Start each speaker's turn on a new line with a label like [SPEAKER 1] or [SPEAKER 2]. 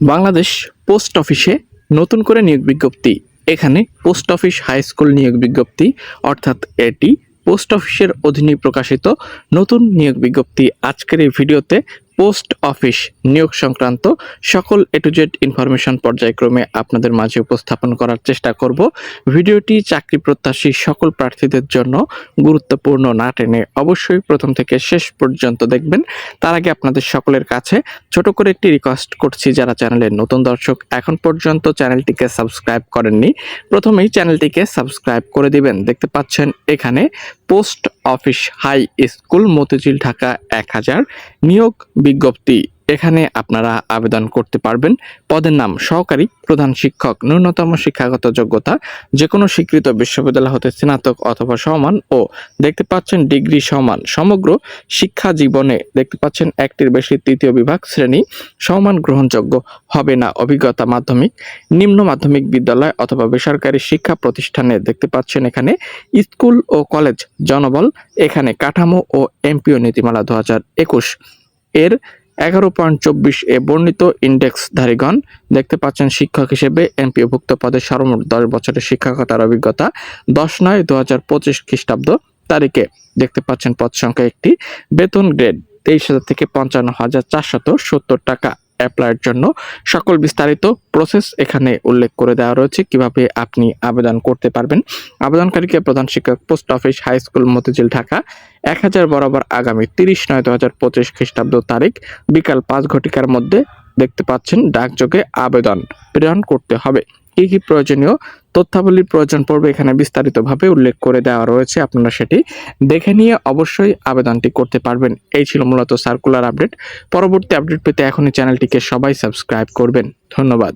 [SPEAKER 1] Bangladesh post অফিসে নতুন করে নিয়োগ বিজ্ঞপ্তি। এখানে পোস্ট অফিস হাই স্কুল নিয়োগ বিজ্ঞপ্তি, অর্থাৎ এটি পোস্ট অফিসের অধীনে প্রকাশিত নতুন নিয়োগ বিজ্ঞপ্তি। আজকের এই ভিডিওতে পোস্ট অফিস নিয়োগ সংক্রান্ত সকল এ টু জেড ইনফরমেশন পর্যায়ক্রমে আপনাদের মাঝে উপস্থাপন করার চেষ্টা করব। ভিডিওটি চাকরি প্রত্যাশী সকল প্রার্থীদের জন্য গুরুত্বপূর্ণ না টেনে অবশ্যই প্রথম থেকে শেষ পর্যন্ত দেখবেন। তার আগে আপনাদের সকলের কাছে ছোট করে একটি রিকোয়েস্ট করছি যারা চ্যানেলের নতুন দর্শক এখন পর্যন্ত চ্যানেলটিকে সাবস্ক্রাইব করেননি, প্রথমেই চ্যানেলটিকে সাবস্ক্রাইব করে দিবেন। দেখতে পাচ্ছেন এখানে post office high school Motijheel Dhaka এক হাজার নিয়োগ বিজ্ঞপ্তি। এখানে আপনারা আবেদন করতে পারবেন। পদের নাম সহকারী প্রধান শিক্ষক, ন্যূনতম শিক্ষাগত যোগ্যতা যে কোনো স্বীকৃত বিশ্ববিদ্যালয় হতে স্নাতক অথবা সমান ও দেখতে পাচ্ছেন ডিগ্রি সমান। সমগ্র শিক্ষা জীবনে দেখতে পাচ্ছেন একটির বেশি তৃতীয় বিভাগ শ্রেণি সমান গ্রহণযোগ্য হবে না। অভিজ্ঞতা মাধ্যমিক, নিম্ন মাধ্যমিক বিদ্যালয় অথবা বেসরকারি শিক্ষা প্রতিষ্ঠানে দেখতে পাচ্ছেন এখানে স্কুল ও কলেজ জনবল, এখানে কাঠামো ও এমপিও নীতিমালা দু হাজার একুশ। এর এগারো পয়েন্ট চব্বিশ এ বর্ণিত ইন্ডেক্সধারীগণ দেখতে পাচ্ছেন শিক্ষক হিসেবে এমপিভুক্ত পদে সর্বমোট দশ বছরের শিক্ষকতার অভিজ্ঞতা। দশ নয় দু হাজার পঁচিশ খ্রিস্টাব্দ তারিখে দেখতে পাচ্ছেন পদ সংখ্যা একটি। বেতন গ্রেড তেইশ হাজার থেকে পঞ্চান্ন হাজার চারশত সত্তর টাকা। অ্যাপ্লাইয়ের জন্য সকল বিস্তারিত প্রসেস এখানে উল্লেখ করে দেওয়া রয়েছে। কীভাবে আপনি আবেদন করতে পারবেন? আবেদনকারীকে প্রধান শিক্ষক, post office, high school, Motijheel, Dhaka. এক হাজার বরাবর আগামী তিরিশ নয় দু হাজার পঁচিশ খ্রিস্টাব্দ তারিখ বিকাল পাঁচ ঘটিকার মধ্যে দেখতে পাচ্ছেন ডাকযোগে আবেদন প্রেরণ করতে হবে। কি কি প্রয়োজনীয় তথ্যাবলীর প্রয়োজন পড়বে এখানে বিস্তারিতভাবে উল্লেখ করে দেওয়া রয়েছে, আপনারা সেটি দেখে নিয়ে অবশ্যই আবেদনটি করতে পারবেন। এই ছিল মূলত সার্কুলার আপডেট। পরবর্তী আপডেট পেতে এখনই চ্যানেলটিকে সবাই সাবস্ক্রাইব করবেন। ধন্যবাদ।